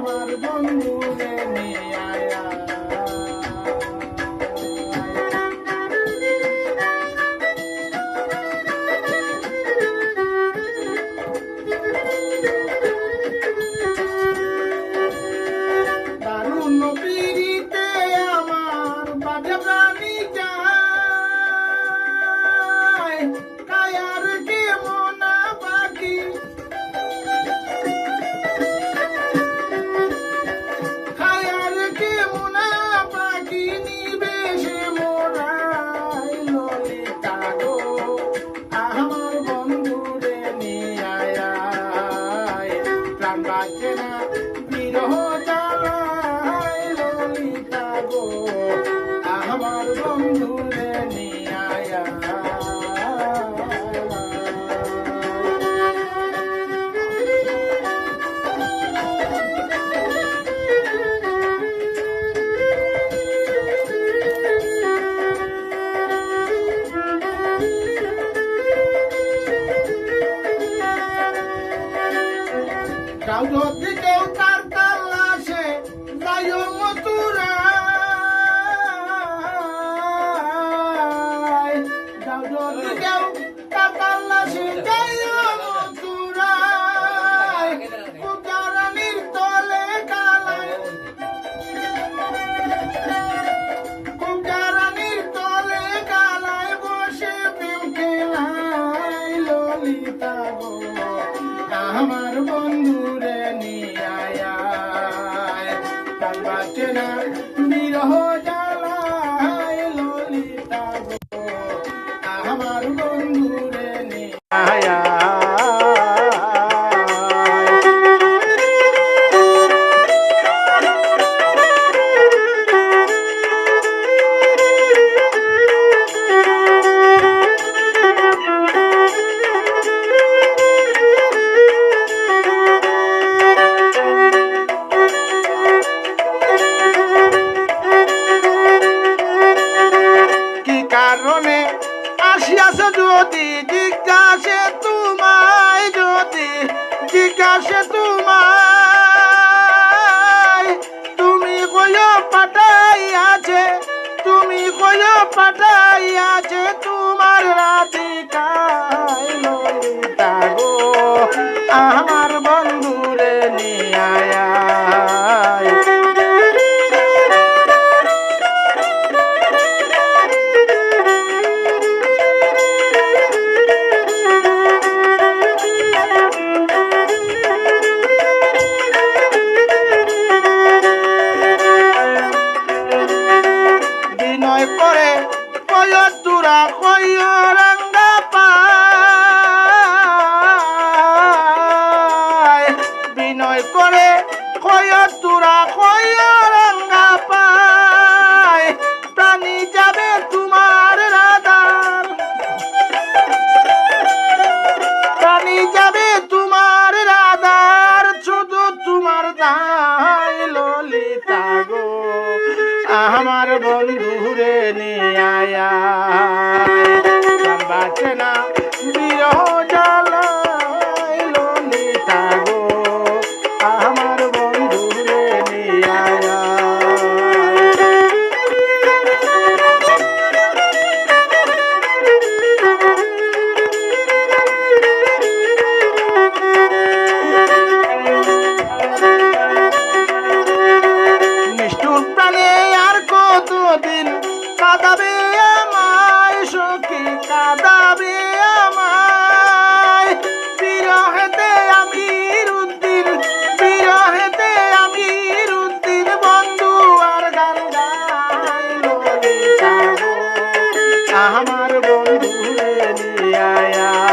আমার বন্ধু বিরহ জ্বালায় যাও যদি কেউ তার তালাশে যাইও মথুরায়। যাও যদি কেউ যদি জিজ্ঞাসে তোমায়, যদি জিজ্ঞাসে তোমায়, তুমি কইও পাঠাই আছে, তুমি কইও পাঠাই আছে, তোমার ললিতা গো আমার বন্ধুরে নিয়ে বিনয় করে রঙ্গা পায় প্রাণী যাবে তোমার প্রাণী যাবে তোমার শুধু তোমার গো। আমার বন্ধুরে নিয়ে আয়। காட்டனா चलिया